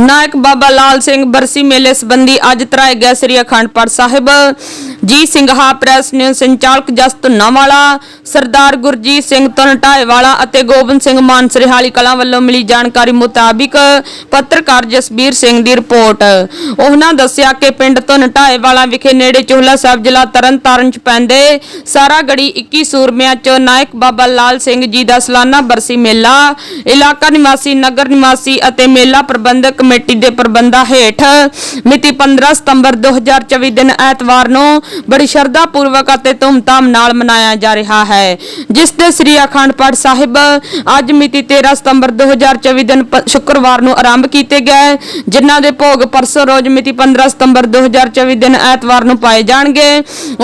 ਨਾਇਕ ਬਾਬਾ ਲਾਲ ਸਿੰਘ ਬਰਸੀ ਮੇਲੇ ਸੰਬੰਧੀ ਅੱਜ ਤਰਾਏ ਗਿਆ ਸ੍ਰੀ ਅਖੰਡ ਪਾਠ ਸਾਹਿਬ। ਜੀ ਸਿੰਘਾ ਪ੍ਰੈਸ ਨੇ ਸੰਚਾਲਕ ਜਸ ਧੁੰਨਾਵਾਲਾ ਸਰਦਾਰ ਗੁਰਜੀਤ ਸਿੰਘ ਧਨਟਾਏਵਾਲਾ ਅਤੇ ਗੋਬਿੰਦ ਸਿੰਘ ਮਾਨ ਕਲਾਂ ਵੱਲੋਂ ਮਿਲੀ ਜਾਣਕਾਰੀ ਮੁਤਾਬਿਕ ਪੱਤਰਕਾਰ ਜਸਬੀਰ ਸਿੰਘ ਦੀ ਰਿਪੋਰਟ। ਉਹਨਾਂ ਦੱਸਿਆ ਕਿ ਪਿੰਡ ਧਨਟਾਏਵਾਲਾ ਵਿਖੇ ਨੇੜੇ ਚੋਹਲਾ ਸਾਹਿਬ ਜ਼ਿਲ੍ਹਾ ਤਰਨਤਾਰਨ ਚ ਪੈਂਦੇ ਸਾਰਾ ਗੜੀ 21 ਸੂਰਮਿਆਂ ਚ ਨਾਇਕ ਬਾਬਾ ਲਾਲ ਸਿੰਘ ਜੀ ਦਾ ਸਾਲਾਨਾ ਬਰਸੀ ਮੇਲਾ, ਇਲਾਕਾ ਨਿਵਾਸੀ, ਨਗਰ ਨਿਵਾਸੀ ਅਤੇ ਮੇਲਾ ਪ੍ਰਬੰਧਕ ਕਮੇਟੀ ਦੇ ਪ੍ਰਬੰਧਾਂ ਹੇਠ ਮਿਤੀ 15 ਸਤੰਬਰ 2024 ਦਿਨ ਐਤਵਾਰ ਨੂੰ ਬੜੀ ਸ਼ਰਧਾ ਪੂਰਵਕ ਅਤੇ ਧੂਮਧਾਮ ਨਾਲ ਮਨਾਇਆ ਜਾ ਰਿਹਾ ਹੈ, ਜਿਸ ਦੇ ਸ੍ਰੀ ਅਖੰਡ ਪਾਠ ਸਾਹਿਬ ਅੱਜ ਮਿਤੀ 13 ਸਤੰਬਰ 2024 ਦਿਨ ਸ਼ੁੱਕਰਵਾਰ ਨੂੰ ਆਰੰਭ ਕੀਤੇ ਗਏ, ਜਿਨ੍ਹਾਂ ਦੇ ਭੋਗ ਪਰਸੋਂ ਰੋਜ਼ ਮਿਤੀ 15 ਸਤੰਬਰ 2024 ਦਿਨ ਐਤਵਾਰ ਨੂੰ ਪਾਏ ਜਾਣਗੇ,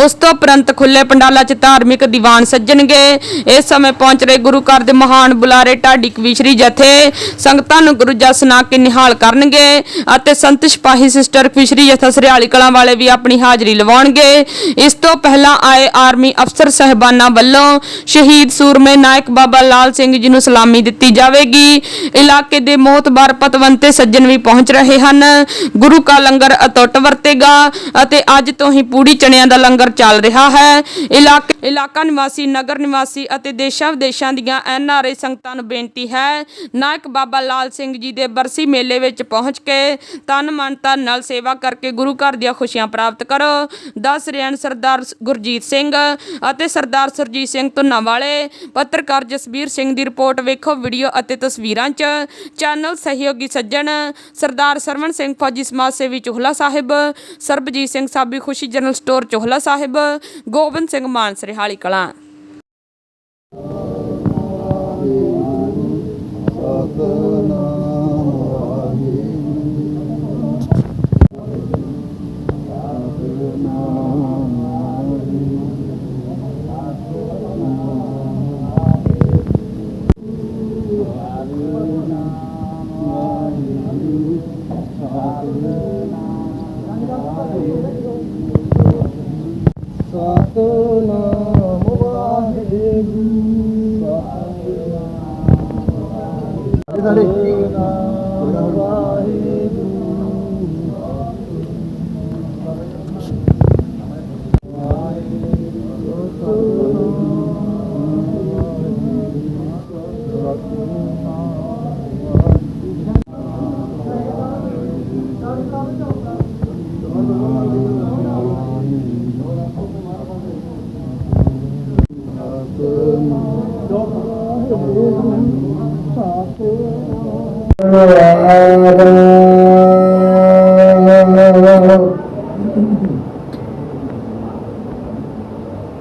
ਉਸ ਤੋਂ ਉਪਰੰਤ ਖੁੱਲੇ ਪੰਡਾਲਾਂ 'ਚ ਧਾਰਮਿਕ ਦੀਵਾਨ ਸੱਜਣਗੇ। ਇਸ ਸਮੇਂ ਪਹੁੰਚ ਰਹੇ ਗੁਰੂ ਘਰ ਦੇ ਮਹਾਨ ਬੁਲਾਰੇ ਢਾਡੀ ਕਵੀਸ਼ਰੀ ਜਥੇ, ਸੰਗਤਾਂ ਨੂੰ ਗੁਰੂ ਜਸ ਨਾ ਕੇ ਨਿਹਾਲ ਕਰ ਕਰਨਗੇ ਅਤੇ ਸੰਤ ਸਿਪਾਹੀ ਸਿਸਟਰ ਕਵੀਸ਼ਰੀ ਜਥਾ ਸਰਿਆਲੀ ਕਲਾਂ ਵਾਲੇ ਵੀ ਆਪਣੀ ਹਾਜ਼ਰੀ ਲਵਾਉਣਗੇ। ਇਸ ਤੋਂ ਪਹਿਲਾਂ ਆਏ ਆਰਮੀ ਅਫਸਰ ਸਹਿਬਾਨਾਂ ਵੱਲੋਂ ਸ਼ਹੀਦ ਸੂਰਮੇ ਨਾਇਕ ਬਾਬਾ ਲਾਲ ਸਿੰਘ ਜੀ ਨੂੰ ਸਲਾਮੀ ਦਿੱਤੀ ਜਾਵੇਗੀ। ਇਲਾਕੇ ਦੇ ਮੋਹਤਬਾਰ ਪਤਵੰਤੇ ਸੱਜਣ ਵੀ ਪਹੁੰਚ ਰਹੇ ਹਨ। ਗੁਰੂ ਕਾ ਲੰਗਰ ਅਟੁੱਟ ਵਰਤੇਗਾ ਅਤੇ ਅੱਜ ਤੋਂ ਹੀ ਪੂੜੀ ਚਣਿਆਂ ਦਾ ਲੰਗਰ ਚੱਲ ਰਿਹਾ ਹੈ। ਇਲਾਕੇ ਇਲਾਕਾ ਨਿਵਾਸੀ, ਨਗਰ ਨਿਵਾਸੀ ਅਤੇ ਦੇਸ਼ਾਂ ਵਿਦੇਸ਼ਾਂ ਦੀਆਂ ਐਨ ਆਰ ਆਈ ਸੰਗਤਾਂ ਨੂੰ ਬੇਨਤੀ ਹੈ। ਨਾਇਕ ਬਾਬਾ ਲਾਲ ਸਿੰਘ ਜੀ ਦੇ ਬਰਸੀ ਮੇਲੇ ਵਿੱਚ ਪਹੁੰਚ ਕੇ ਤਨ ਮਨ ਧਨ ਨਾਲ ਸੇਵਾ ਕਰਕੇ ਗੁਰੂ ਘਰ ਦੀਆਂ ਖੁਸ਼ੀਆਂ ਪ੍ਰਾਪਤ ਕਰੋ। ਦਸ ਰਿਆਨ ਸਰਦਾਰ ਗੁਰਜੀਤ ਸਿੰਘ ਅਤੇ ਸਰਦਾਰ ਸਰਜੀਤ ਸਿੰਘ ਧੁੰਨਾ ਵਾਲੇ। ਪੱਤਰਕਾਰ ਜਸਬੀਰ ਸਿੰਘ ਦੀ ਰਿਪੋਰਟ ਵੇਖੋ ਵੀਡੀਓ ਅਤੇ ਤਸਵੀਰਾਂ 'ਚ। ਚੈਨਲ ਸਹਿਯੋਗੀ ਸੱਜਣ ਸਰਦਾਰ ਸਰਵਣ ਸਿੰਘ ਫੌਜੀ ਸਮਾਜ ਸੇਵੀ ਚੋਹਲਾ ਸਾਹਿਬ, ਸਰਬਜੀਤ ਸਿੰਘ ਸਾਬੀ ਖੁਸ਼ੀ ਜਨਰਲ ਸਟੋਰ ਚੋਹਲਾ ਸਾਹਿਬ, ਗੋਬਿੰਦ ਸਿੰਘ ਮਾਨਸਰਹਾਲੀ ਕਲਾਂ।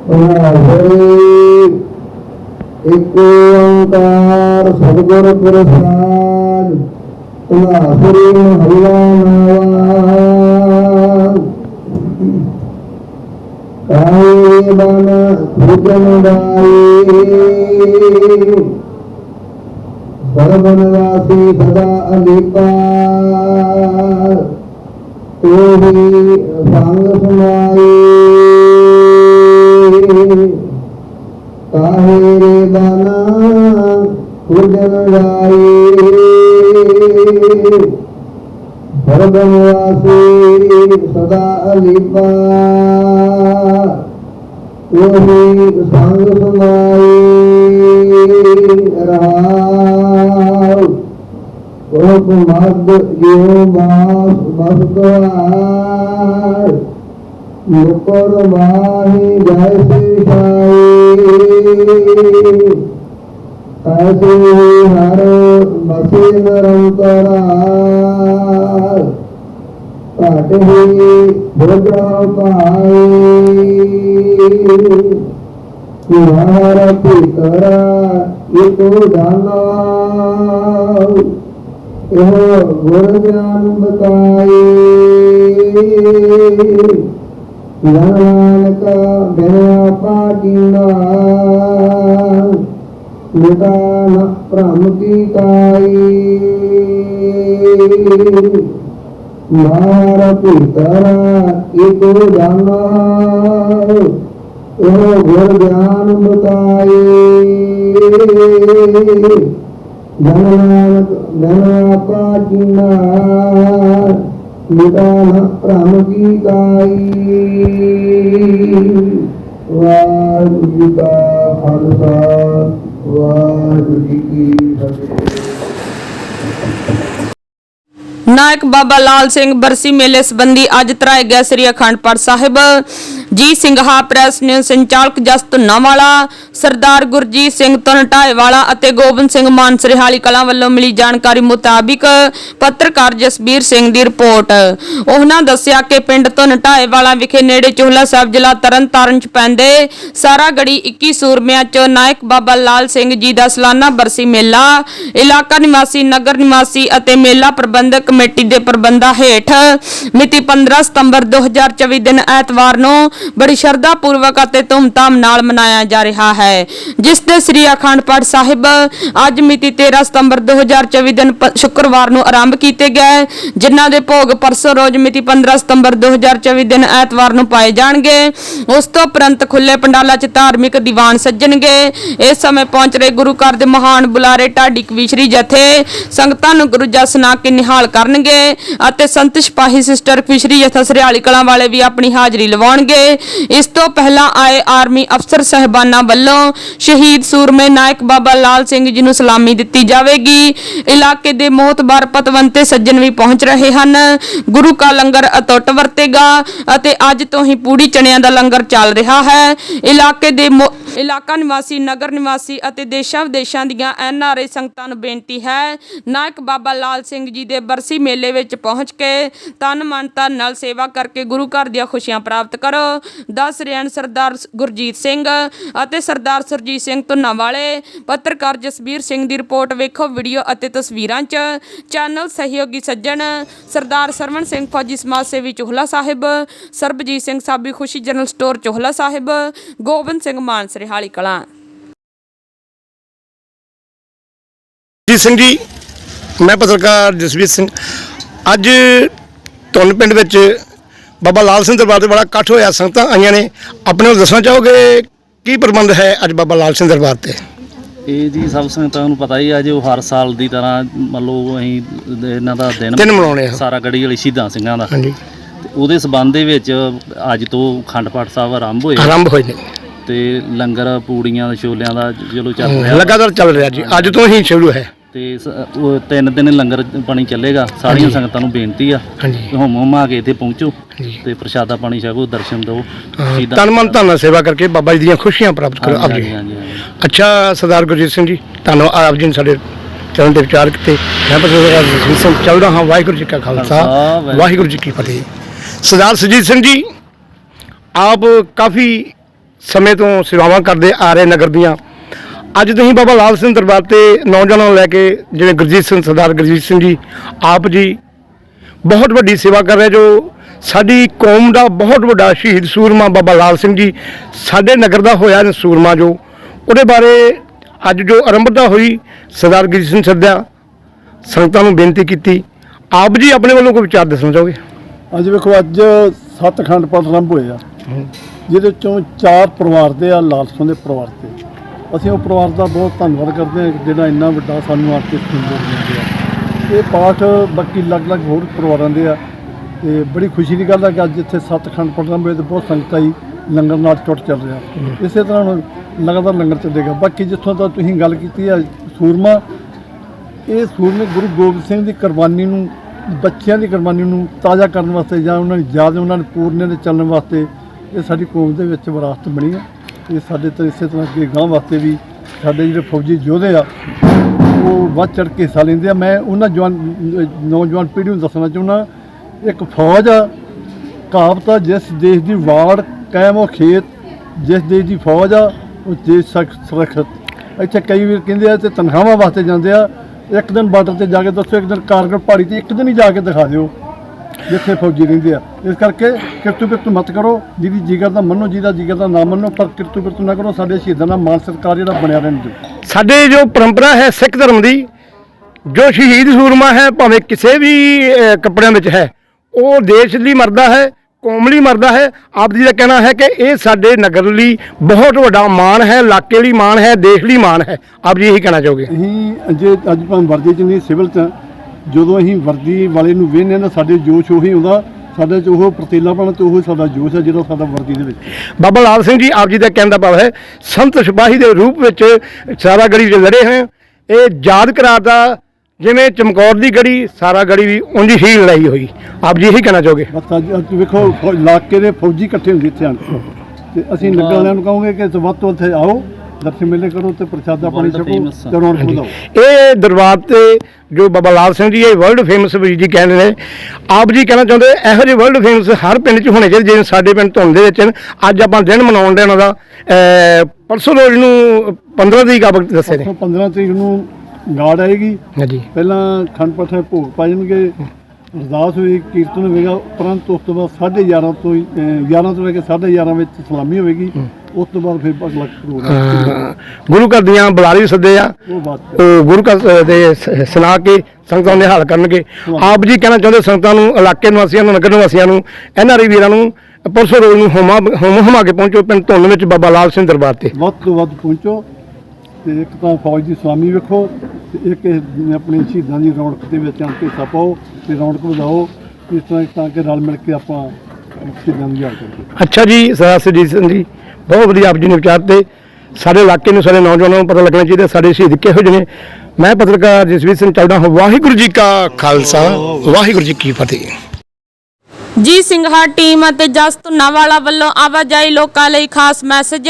एक ओंकार सदगुर पुरस्कार तुला हरी हरिवान काही बन पूजन दाई सरबन राशि सदा अलिपा तो भी सांग सुनाई ਰੇ ਬਾਨਾ ਭੁਜਨ ਦਾਈ ਸਰਬਨਵਾਸੀ ਸਦਾ ਅਲੀਪਾ। ਉਹੀ ਸੰਗ ਸੁਨਾਈ ਰਹਾਉ। ਉਹ ਮਦ ਜਿਉ ਬਾਸ ਬਸਦਵਾਰ ਮੁਕਰ ਮਾਹੀ ਜੈਸੀ ਸ਼ਾਈ ਐਸੇ ਹਰ ਬਸੇ ਨਿਰੰਤਰਾ ਘਟ ਹੀ ਭੋਜਾ ਪਾਈ ਕੁਹਾਰ ਭੀਤਰ ਇਕੋ ਜਾਨਾ। ਇਹ ਗੁਰ ਗਿਆਨ ਬਤਾਈ। ਨਾਨਕ ਬਿਨਾ ਪਾਟੀਨਾ ਨਿਦਾਨ ਭ੍ਰਮ ਕੀ ਕਾਈ। ਮਾਰ ਭੀਤਰ ਇਕੋ ਜਾਨਾ ਇਹ ਗੁਰ ਗਿਆਨ ਬਤਾਈ। ਜਨ ਨਾਨਕ ਜਨ ਆਪਾ ਕੀਨਾ ਮਿਟਾ ਨ ਭ੍ਰਮ ਕੀ ਕਾਈ? ਵਾਹਿਗੁਰੂ ਜੀ ਕਾ ਖਾਲਸਾ ਵਾਹਿਗੁਰੂ ਜੀ ਕੀ ਫਤਿਹ। ਨਾਇਕ ਬਾਬਾ ਲਾਲ ਸਿੰਘ ਬਰਸੀ ਮੇਲੇ ਸੰਬੰਧੀ ਅੱਜ ਤਰਾਏ ਗਿਆ ਸ੍ਰੀ ਅਖੰਡ ਪਾਠ ਸਾਹਿਬ। ਜੀ ਸਿੰਘਾ ਪ੍ਰੈਸ ਨੇ ਸੰਚਾਲਕ ਜਸਤ ਨਾਵਾਲਾ, ਸਰਦਾਰ ਗੁਰਜੀਤ ਸਿੰਘ ਧਨਟਾਏ ਅਤੇ ਗੋਬਿੰਦ ਸਿੰਘ ਮਾਨ ਕਲਾਂ ਵੱਲੋਂ ਮਿਲੀ ਜਾਣਕਾਰੀ ਮੁਤਾਬਿਕ ਪੱਤਰਕਾਰ ਜਸਬੀਰ ਸਿੰਘ ਦੀ ਰਿਪੋਰਟ। ਉਹਨਾਂ ਦੱਸਿਆ ਕਿ ਪਿੰਡ ਧਨਟਾਏ ਵਾਲਾ ਵਿਖੇ ਨੇੜੇ ਚੋਹਲਾ ਸਾਹਿਬ ਜ਼ਿਲ੍ਹਾ ਤਰਨਤਾਰਨ ਚ ਪੈਂਦੇ ਸਾਰਾ ਗੜੀ 21 ਸੂਰਮਿਆਂ ਚ ਨਾਇਕ ਬਾਬਾ ਲਾਲ ਸਿੰਘ ਜੀ ਦਾ ਸਾਲਾਨਾ ਬਰਸੀ ਮੇਲਾ, ਇਲਾਕਾ ਨਿਵਾਸੀ, ਨਗਰ ਨਿਵਾਸੀ ਅਤੇ ਮੇਲਾ ਪ੍ਰਬੰਧਕ ਕਮੇਟੀ ਦੇ ਪ੍ਰਬੰਧਾਂ ਹੇਠ ਮਿਤੀ 15 ਸਤੰਬਰ 2024 ਦਿਨ ਐਤਵਾਰ ਨੂੰ ਬੜੀ ਸ਼ਰਧਾ ਪੂਰਵਕ ਅਤੇ ਧੂਮਧਾਮ ਨਾਲ ਮਨਾਇਆ ਜਾ ਰਿਹਾ ਹੈ, ਜਿਸ ਦੇ ਸ੍ਰੀ ਅਖੰਡ ਪਾਠ ਸਾਹਿਬ ਅੱਜ ਮਿਤੀ 13 ਸਤੰਬਰ 2024 ਦਿਨ ਸ਼ੁੱਕਰਵਾਰ ਨੂੰ ਆਰੰਭ ਕੀਤੇ ਗਏ, ਜਿਨ੍ਹਾਂ ਦੇ ਭੋਗ ਪਰਸੋਂ ਰੋਜ਼ ਮਿਤੀ 15 ਸਤੰਬਰ 2024 ਦਿਨ ਐਤਵਾਰ ਨੂੰ ਪਾਏ ਜਾਣਗੇ। ਉਸ ਤੋਂ ਉਪਰੰਤ ਖੁੱਲੇ ਪੰਡਾਲਾਂ 'ਚ ਧਾਰਮਿਕ ਦੀਵਾਨ ਸੱਜਣਗੇ। ਇਸ ਸਮੇਂ ਪਹੁੰਚ ਰਹੇ ਗੁਰੂ ਘਰ ਦੇ ਮਹਾਨ ਬੁਲਾਰੇ ਢਾਡੀ ਕਵੀਸ਼ਰੀ ਜਥੇ, ਸੰਗਤਾਂ ਨੂੰ ਗੁਰੂ ਜਸ ਨਾ ਕੇ ਨਿਹਾਲ ਕਰ ਕਰਨਗੇ ਅਤੇ ਸੰਤ ਸਿਪਾਹੀ ਸਿਸਟਰ ਕਵੀਸ਼ਰੀ ਜਥਾ ਸਰਿਆਲੀ ਕਲਾਂ ਵਾਲੇ ਵੀ ਆਪਣੀ ਹਾਜ਼ਰੀ ਲਵਾਉਣਗੇ। ਇਸ ਤੋਂ ਪਹਿਲਾਂ ਆਏ ਆਰਮੀ ਅਫਸਰ ਸਹਿਬਾਨਾਂ ਵੱਲੋਂ ਸ਼ਹੀਦ ਸੂਰਮੇ ਨਾਇਕ ਬਾਬਾ ਲਾਲ ਸਿੰਘ ਜੀ ਨੂੰ ਸਲਾਮੀ ਦਿੱਤੀ ਜਾਵੇਗੀ। ਇਲਾਕੇ ਦੇ ਮੋਹਤਬਾਰ ਪਤਵੰਤੇ ਸੱਜਣ ਵੀ ਪਹੁੰਚ ਰਹੇ ਹਨ। ਗੁਰੂ ਕਾ ਲੰਗਰ ਅਟੁੱਟ ਵਰਤੇਗਾ ਅਤੇ ਅੱਜ ਤੋਂ ਹੀ ਪੂੜੀ ਚਣਿਆਂ ਦਾ ਲੰਗਰ ਚੱਲ ਰਿਹਾ ਹੈ। ਇਲਾਕੇ ਦੇ ਇਲਾਕਾ ਨਿਵਾਸੀ, ਨਗਰ ਨਿਵਾਸੀ ਅਤੇ ਦੇਸ਼ਾਂ ਵਿਦੇਸ਼ਾਂ ਦੀਆਂ ਐਨਆਰਆਈ ਸੰਗਤਾਂ ਨੂੰ ਬੇਨਤੀ ਹੈ, ਨਾਇਕ ਬਾਬਾ ਲਾਲ ਸਿੰਘ ਜੀ ਦੇ ਬਰਸੀ ਮੇਲੇ ਵਿੱਚ ਪਹੁੰਚ ਕੇ ਤਨ, ਮਨ, ਧਨ ਨਾਲ ਸੇਵਾ ਕਰਕੇ ਗੁਰੂ ਘਰ ਦੀਆਂ ਖੁਸ਼ੀਆਂ ਪ੍ਰਾਪਤ ਕਰੋ। ਦੱਸ ਰਹੇ ਸਰਦਾਰ ਗੁਰਜੀਤ ਸਿੰਘ ਅਤੇ ਸਰਦਾਰ ਸੁਰਜੀਤ ਸਿੰਘ ਧੁੰਨਾ ਵਾਲੇ ਪੱਤਰਕਾਰ ਜਸਬੀਰ ਸਿੰਘ ਦੀ ਰਿਪੋਰਟ ਵੇਖੋ ਵੀਡੀਓ ਅਤੇ ਤਸਵੀਰਾਂ 'ਚ। ਚੈਨਲ ਸਹਿਯੋਗੀ ਸੱਜਣ ਸਰਦਾਰ ਸਰਵਣ ਸਿੰਘ ਫੌਜੀ ਸਮਾਜ ਸੇਵੀ ਚੋਹਲਾ ਸਾਹਿਬ, ਸਰਬਜੀਤ ਸਿੰਘ ਸਾਬੀ ਖੁਸ਼ੀ ਜਨਰਲ ਸਟੋਰ ਚੋਹਲਾ ਸਾਹਿਬ, ਗੋਬਿੰਦ ਸਿੰਘ ਮਾਨ ਸਰਹਾਲੀ ਕਲਾਂ। ਜੀ ਸਿੰਘ ਜੀ ਮੈਂ ਪੱਤਰਕਾਰ ਜਸਵੀਰ ਸਿੰਘ। ਅੱਜ ਧੁੰਨ ਪਿੰਡ ਵਿੱਚ ਬਾਬਾ ਲਾਲ ਸਿੰਘ ਦਰਬਾਰ ਤੇ ਬੜਾ ਇਕੱਠ ਹੋਇਆ ਸੰਗਤਾਂ ਆਈਆਂ ਨੇ। ਆਪਣੇ ਨੂੰ ਦੱਸਣਾ ਚਾਹੋਗੇ ਕੀ ਪ੍ਰਬੰਧ ਹੈ ਅੱਜ ਬਾਬਾ ਲਾਲ ਸਿੰਘ ਦਰਬਾਰ ਤੇ? ਇਹ ਜੀ ਸਭ ਸੰਗਤਾਂ ਨੂੰ ਪਤਾ ਹੀ ਆ ਜੋ ਹਰ ਸਾਲ ਦੀ ਤਰ੍ਹਾਂ ਮੰਨ ਲਓ ਅਸੀਂ ਇਹਨਾਂ ਦਾ ਦਿਨ ਦਿਨ ਮਨਾਉਣੇ ਆ। ਸਾਰਾ ਗੜੀ ਵਾਲੀ ਸ਼ਹੀਦਾਂ ਸਿੰਘਾਂ ਦਾ। ਹਾਂਜੀ। ਉਹਦੇ ਸਬੰਧ ਦੇ ਵਿੱਚ ਅੱਜ ਤੋਂ ਅਖੰਡ ਪਾਠ ਸਾਹਿਬ ਆਰੰਭ ਹੋਏ ਆਰੰਭ ਹੋਏ ਨੇ। ਤੇ ਲੰਗਰ ਪੂੜੀਆਂ ਛੋਲਿਆਂ ਦਾ ਚਲੋ ਚੱਲ ਰਿਹਾ। ਲਗਾਤਾਰ ਚੱਲ ਰਿਹਾ ਜੀ। ਅੱਜ ਤੋਂ ਹੀ ਸ਼ੁਰੂ ਹੈ। ਤੇ ਸ- ਉਹ ਤਿੰਨ ਦਿਨ ਲੰਗਰ ਪਾਣੀ ਚੱਲੇਗਾ। ਸਾਰੀਆਂ ਸੰਗਤਾਂ ਨੂੰ ਬੇਨਤੀ ਆ। ਹਾਂਜੀ। ਕਿ ਹੁਮ ਹੁਮ ਆ ਕੇ ਇੱਥੇ ਪਹੁੰਚੋ। ਤੇ ਪ੍ਰਸ਼ਾਦਾ ਪਾਣੀ ਛਕੋ ਦਰਸ਼ਨ ਦਿਓ। ਸ਼ਹੀਦਾਂ ਤਨ ਮਨ ਧਨ ਨਾਲ ਸੇਵਾ ਕਰਕੇ ਬਾਬਾ ਜੀ ਦੀਆਂ ਖੁਸ਼ੀਆਂ ਪ੍ਰਾਪਤ ਕਰੋ। ਆਪ ਹਾਂਜੀ ਜੀ। ਹਾਂਜੀ ਹਾਂਜੀ। ਅੱਛਾ ਸਰਦਾਰ ਗੁਰਜੀਤ ਸਿੰਘ ਜੀ ਤੁਹਾਨੂੰ ਆਪ ਜੀ ਨੇ ਸਾਡੇ ਚਰਨ ਦੇ ਵਿਚਾਰ ਕੀਤੇ। ਮੈਂ ਪੱਤਰਕਾਰ ਜਸਵੀਰ ਸਿੰਘ ਚੱਲਦਾ ਹਾਂ। ਵਾਹਿਗੁਰੂ ਜੀ ਕਾ ਖਾਲਸਾ। ਖਾਲਸਾ, ਵਾਹਿਗੁਰੂ ਜੀ ਕੀ ਫਤਿਹ। ਸਰਦਾਰ ਸੁਰਜੀਤ ਸਿੰਘ ਜੀ ਆਪ ਕਾਫੀ ਸਮੇਂ ਤੋਂ ਸੇਵਾਵਾਂ ਕਰਦੇ ਆ ਰਹੇ ਨਗਰ ਦੀਆਂ। ਅੱਜ ਤੁਸੀਂ ਬਾਬਾ ਲਾਲ ਸਿੰਘ ਦਰਬਾਰ ਤੇ ਨੌਜਵਾਨਾਂ ਨੂੰ ਲੈ ਕੇ ਜਿਹੜੇ ਗੁਰਜੀਤ ਸਿੰਘ ਸਰਦਾਰ ਗੁਰਜੀਤ ਸਿੰਘ ਜੀ ਆਪ ਜੀ ਬਹੁਤ ਵੱਡੀ ਸੇਵਾ ਕਰ ਰਹੇ ਜੋ ਸਾਡੀ ਕੌਮ ਦਾ ਬਹੁਤ ਵੱਡਾ ਸ਼ਹੀਦ ਸੂਰਮਾ ਬਾਬਾ ਲਾਲ ਸਿੰਘ ਜੀ ਸਾਡੇ ਨਗਰ ਦਾ ਹੋਇਆ ਸੂਰਮਾ ਜੋ। ਉਹਦੇ ਬਾਰੇ ਅੱਜ ਜੋ ਆਰੰਭਤਾ ਹੋਈ ਸਰਦਾਰ ਗੁਰਜੀਤ ਸਿੰਘ ਸੱਦਿਆ ਸੰਗਤਾਂ ਨੂੰ ਬੇਨਤੀ ਕੀਤੀ। ਆਪ ਜੀ ਆਪਣੇ ਵੱਲੋਂ ਕੋਈ ਵਿਚਾਰ ਦੱਸਣਾ ਚਾਹੋਗੇ? ਅੱਜ ਵੇਖੋ ਅੱਜ ਸੱਤ ਅਖੰਡ ਪਾਠ ਆਰੰਭ ਹੋਏ ਆ। ਜਿਹਦੇ ਚੋਂ ਚਾਰ ਪਰਿਵਾਰ ਦੇ ਆ ਲਾਲਸੋਂ ਦੇ ਪਰਿਵਾਰ ਤੇ ਅਸੀਂ ਉਹ ਪਰਿਵਾਰ ਦਾ ਬਹੁਤ ਧੰਨਵਾਦ ਕਰਦੇ ਹਾਂ ਜਿਹੜਾ ਇੰਨਾ ਵੱਡਾ ਸਾਨੂੰ ਆ ਕੇ ਸੁਣਦੇ ਦਿੰਦੇ ਆ। ਇਹ ਪਾਠ ਬਾਕੀ ਅਲੱਗ-ਅਲੱਗ ਹੋਰ ਪਰਿਵਾਰਾਂ ਦੇ ਆ। ਤੇ ਬੜੀ ਖੁਸ਼ੀ ਦੀ ਗੱਲ ਹੈ ਕਿ ਅੱਜ ਇੱਥੇ ਸੱਤ ਅਖੰਡ ਪਾਠ ਆਰੰਭ ਹੋਏ ਤੇ ਬਹੁਤ ਸੰਗਤ ਆਈ ਲੰਗਰ ਨਾਲ ਟੁੱਟ ਚੱਲ ਰਿਹਾ। ਇਸੇ ਤਰ੍ਹਾਂ ਹੁਣ ਲਗਾਤਾਰ ਲੰਗਰ ਚੱਲੇਗਾ ਬਾਕੀ ਜਿੱਥੋਂ ਤੱਕ ਤੁਸੀਂ ਗੱਲ ਕੀਤੀ ਹੈ ਸੂਰਮਾ ਇਹ ਸੂਰਮੇ ਗੁਰੂ ਗੋਬਿੰਦ ਸਿੰਘ ਦੀ ਕੁਰਬਾਨੀ ਨੂੰ ਬੱਚਿਆਂ ਦੀ ਕੁਰਬਾਨੀ ਨੂੰ ਤਾਜ਼ਾ ਕਰਨ ਵਾਸਤੇ ਜਾਂ ਉਹਨਾਂ ਦੀ ਯਾਦ ਉਹਨਾਂ ਦੇ ਪੂਰਨੇ ਦੇ ਚੱਲਣ ਵਾਸਤੇ ਇਹ ਸਾਡੀ ਕੌਮ ਦੇ ਵਿੱਚ ਵਿਰਾਸਤ ਬਣੀ ਆ। ਇਹ ਸਾਡੇ ਤੋਂ ਇਸੇ ਤਰ੍ਹਾਂ ਅੱਗੇ ਗਾਂ ਵਾਸਤੇ ਵੀ ਸਾਡੇ ਜਿਹੜੇ ਫੌਜੀ ਯੋਧੇ ਆ, ਉਹ ਵੱਧ ਚੜ ਕੇ ਹਿੱਸਾ ਲੈਂਦੇ ਆ। ਮੈਂ ਉਹਨਾਂ ਜਵਾਨ, ਨੌਜਵਾਨ ਪੀੜ੍ਹੀ ਨੂੰ ਦੱਸਣਾ ਚਾਹੁੰਦਾ, ਇੱਕ ਫੌਜ ਆ ਕਹਾਵਤ ਆ, ਜਿਸ ਦੇਸ਼ ਦੀ ਵਾੜ ਕਾਇਮ ਉਹ ਖੇਤ, ਜਿਸ ਦੇਸ਼ ਦੀ ਫੌਜ ਆ, ਉਹ ਦੇਸ਼ ਸੁਰੱਖਿਅਤ। ਇੱਥੇ ਕਈ ਵੀਰ ਕਹਿੰਦੇ ਆ ਤੇ ਤਨਖਾਹਾਂ ਵਾਸਤੇ ਜਾਂਦੇ ਆ। ਇੱਕ ਦਿਨ ਬਾਰਡਰ ਤੇ ਜਾ ਕੇ ਦੱਸੋ, ਇੱਕ ਦਿਨ ਕਾਰਗਰ ਪਹਾੜੀ ਤੇ ਇੱਕ ਦਿਨ ਹੀ ਜਾ ਕੇ ਦਿਖਾ ਦਿਓ। ਜਿੱਥੇ ਫੌਜੀ ਰਹਿੰਦੇ ਆ। ਇਸ ਕਰਕੇ ਕਿਰਤੂ ਬਿਰਤੂ ਮਤ ਕਰੋ ਜਿਹਦੀ ਜਿਗਰ ਦਾ ਮੰਨੋ ਜਿਹਦਾ ਜਿਗਰ ਦਾ ਨਾ ਮੰਨੋ ਪਰ ਕਿਰਤੂ ਬਿਰਤੂ ਨਾ ਕਰੋ ਸਾਡੇ ਸ਼ਹੀਦਾਂ ਦਾ ਮਾਨ ਸਤਿਕਾਰ ਜਿਹੜਾ ਬਣਿਆ ਰਹਿਣ ਦਿਓ। ਸਾਡੇ ਜੋ ਪਰੰਪਰਾ ਹੈ ਸਿੱਖ ਧਰਮ ਦੀ ਜੋ ਸ਼ਹੀਦ ਸੂਰਮਾ ਹੈ ਭਾਵੇਂ ਕਿਸੇ ਵੀ ਕੱਪੜਿਆਂ ਵਿੱਚ ਹੈ ਉਹ ਦੇਸ਼ ਲਈ ਮਰਦਾ ਹੈ ਕੋਮਲੀ ਮਰਦਾ ਹੈ। ਆਪ ਜੀ ਦਾ ਕਹਿਣਾ ਹੈ ਕਿ ਇਹ ਸਾਡੇ ਨਗਰ ਲਈ ਬਹੁਤ ਵੱਡਾ ਮਾਣ ਹੈ ਇਲਾਕੇ ਲਈ ਮਾਣ ਹੈ ਦੇਸ਼ ਲਈ ਮਾਣ ਹੈ। ਆਪ ਜੀ ਇਹੀ ਕਹਿਣਾ ਚਾਹੋਗੇ? ਅਸੀਂ ਜੇ ਅੱਜ ਭਾਵੇਂ ਵਰਦੀ ਚ ਨਹੀਂ ਸਿਵਲ ਚ ਜਦੋਂ ਅਸੀਂ ਵਰਦੀ ਵਾਲੇ ਨੂੰ ਵੇਖਦੇ ਹਾਂ ਨਾ ਸਾਡੇ ਜੋਸ਼ ਉਹੀ ਹੁੰਦਾ ਸਾਡੇ ਚ ਉਹ ਪ੍ਰਤੀਲਾਪਣ ਤੇ ਉਹ ਸਾਡਾ ਜੋਸ਼ ਹੈ ਜਿਹੜਾ ਸਾਡਾ ਵਰਦੀ ਦੇ ਵਿੱਚ। ਬਾਬਾ ਲਾਲ ਸਿੰਘ ਜੀ ਆਪ ਜੀ ਦਾ ਕਹਿਣ ਦਾ ਭਾਵ ਹੈ ਸੰਤ ਸਿਪਾਹੀ ਦੇ ਰੂਪ ਵਿੱਚ ਸਾਰਾ ਗੜੀ 'ਚ ਲੜੇ ਹੋਏ ਇਹ ਯਾਦ ਕਰਾਦਾ ਜਿਵੇਂ ਚਮਕੌਰ ਦੀ ਗੜੀ ਸਾਰਾ ਗੜੀ ਵੀ ਉਂਝ ਹੀ ਲੜਾਈ ਹੋਈ। ਆਪ ਜੀ ਇਹੀ ਕਹਿਣਾ ਚਾਹੋਗੇ? ਬਸ ਅੱਜ ਵੇਖੋ ਇਲਾਕੇ ਦੇ ਫੌਜੀ ਇਕੱਠੇ ਹੁੰਦੇ ਇੱਥੇ ਆਣ। ਤੇ ਅਸੀਂ ਨਗਰ ਵਾਲਿਆਂ ਨੂੰ ਕਹਾਂਗੇ ਕਿ ਵੱਧ ਤੋਂ ਇੱਥੇ ਆਓ। ਦਰਸ਼ਨ ਮੇਲੇ ਕਰੋ ਤੇ ਪ੍ਰਸ਼ਾਦਾ ਪਾਣੀ World ਛਕੋ famous ਤੇ ਰੌਣਕ ਵਧਾਓ। ਇਹ ਦਰਬਾਰ ਤੇ ਜੋ ਬਾਬਾ ਲਾਲ ਸਿੰਘ ਜੀ ਇਹ ਵਰਲਡ ਫੇਮਸ ਵੀਰ ਜੀ ਕਹਿੰਦੇ ਨੇ। ਆਪ ਜੀ ਕਹਿਣਾ ਚਾਹੁੰਦੇ ਇਹੋ ਜਿਹੇ ਵਰਲਡ ਫੇਮਸ ਹਰ ਪਿੰਡ 'ਚ ਹੋਣੇ ਚਾਹੀਦੇ ਜਿਵੇਂ ਸਾਡੇ ਪਿੰਡ ਧੁੰਨ ਦੇ ਵਿੱਚ ਹਨ। ਅੱਜ ਆਪਾਂ ਦਿਨ ਮਨਾਉਣ ਦੇ ਉਹਨਾਂ ਦਾ ਅਹ, ਪਰਸੋਂ ਰੋਜ਼ ਨੂੰ 15 ਤਰੀਕ ਆਪ ਦੱਸੇ ਨੇ। ਉੱਥੋਂ 15 ਤਰੀਕ ਨੂੰ ਗਾਰਡ ਆਏਗੀ। ਹਾਂਜੀ। ਪਹਿਲਾਂ ਖੰਡ ਪਾਠ ਭੋਗ ਪਾਏ ਜਾਣਗੇ। ਅਰਦਾਸ ਹੋਈ ਕੀਰਤਨ ਹੋਵੇਗਾ ਉਪਰੰਤ ਉਸ ਤੋਂ ਬਾਅਦ 11:30 ਤੋਂ ਹੀ, ਅਹ, 11 ਤੋਂ ਲੈ ਕੇ 11:30 ਵਿੱਚ ਸਲਾਮੀ ਹੋਵੇਗੀ ਉਸ ਤੋਂ ਬਾਅਦ ਫਿਰ ਅਗਲਾ ਪ੍ਰੋਗਰਾਮ ਗੁਰੂ ਘਰ ਦੀਆਂ ਬੁਲਾਰੇ ਸੱਦੇ ਆ। ਉਹ ਬਾਤ ਅਹ, ਗੁਰੂ ਘਰ ਦੇ ਸ- ਸੁਣਾ ਕੇ ਸੰਗਤਾਂ ਦੇ ਹਾਲ ਕਰਨਗੇ ਆਪ ਜੀ ਕਹਿਣਾ ਚਾਹੁੰਦੇ ਸੰਗਤਾਂ ਨੂੰ ਇਲਾਕੇ ਨਿਵਾਸੀਆਂ ਨੂੰ ਨਗਰ ਨਿਵਾਸੀਆਂ ਨੂੰ ਐਨਆਰਆਈ ਵੀਰਾਂ ਨੂੰ ਪਰਸੋਂ ਰੋਜ਼ ਨੂੰ ਹੋਮਾ ਹੋਮ ਹਮਾ ਕੇ ਪਹੁੰਚੋ ਪਿੰਡ ਧੁੰਨ ਵਿੱਚ ਬਾਬਾ ਲਾਲ ਸਿੰਘ ਦਰਬਾਰ ਤੇ। ਵੱਧ ਤੋਂ ਵੱਧ ਪਹੁੰਚੋ ਤੇ ਇੱਕ ਤਾਂ ਫੌਜ ਦੀ ਸਲਾਮੀ ਵੇਖੋ ਤੇ ਇੱਕ ਇਹ ਆਪਣੇ ਸ਼ਹੀਦਾਂ ਦੀ ਰੌਣਕ ਦੇ ਵਿੱਚ ਆਣ ਕੇ ਹਿੱਸਾ ਪਾਓ ਤੇ ਰੌਣਕ ਵਧਾਓ ਇਸ ਤਰ੍ਹਾਂ ਤਰ੍ਹਾਂ ਕਿ ਰਲ ਮਿਲ ਕੇ ਆਪਾਂ ਸ਼ਹੀਦਾਂ ਨੂੰ ਯਾਦ ਕਰੀਏ। ਅੱਛਾ ਜੀ ਸਰਦਾਰ ਸੁਰਜੀਤ ਸਿੰਘ ਜੀ। ਬਹੁਤ ਵਧੀਆ ਆਪ ਜੀ ਨੇ ਵਿਚਾਰ ਤੇ ਸਾਡੇ ਇਲਾਕੇ ਨੂੰ, ਸਾਡੇ ਨੌਜਵਾਨਾਂ ਨੂੰ ਪਤਾ ਲੱਗਣਾ ਚਾਹੀਦਾ, ਸਾਡੇ ਸ਼ਹੀਦ ਕਿਹੋ ਜਿਹੇ ਨੇ। ਮੈਂ ਪੱਤਰਕਾਰ ਜਸਵੀਰ ਸਿੰਘ ਚੱਲਦਾ ਹਾਂ, ਵਾਹਿਗੁਰੂ ਜੀ ਕਾ ਖਾਲਸਾ। ਵਾਹਿਗੁਰੂ ਜੀ ਕੀ ਫਤਿਹ। ਜੀ ਸਿੰਘਾ, ਟੀਮ ਅਤੇ ਜਸ ਧੁੰਨਾਵਾਲਾ ਵੱਲੋਂ ਆਵਾਜਾਈ ਲੋਕਾਂ ਲਈ ਖਾਸ ਮੈਸੇਜ।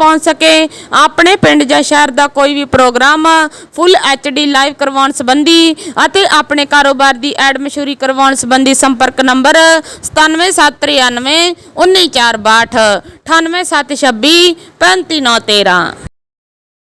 ਪਹੁੰਚ ਸਕੇ। ਆਪਣੇ ਪਿੰਡ ਜਾਂ ਸ਼ਹਿਰ ਦਾ ਕੋਈ ਵੀ ਪ੍ਰੋਗਰਾਮ ਫੁੱਲ ਐਚਡੀ ਲਾਈਵ ਕਰਵਾਉਣ ਸੰਬੰਧੀ ਅਤੇ ਆਪਣੇ ਕਾਰੋਬਾਰ ਦੀ ਐਡ ਮਸ਼ਹੂਰੀ ਕਰਵਾਉਣ ਸੰਬੰਧੀ ਸੰਪਰਕ ਨੰਬਰ 97793 19462 98726 35913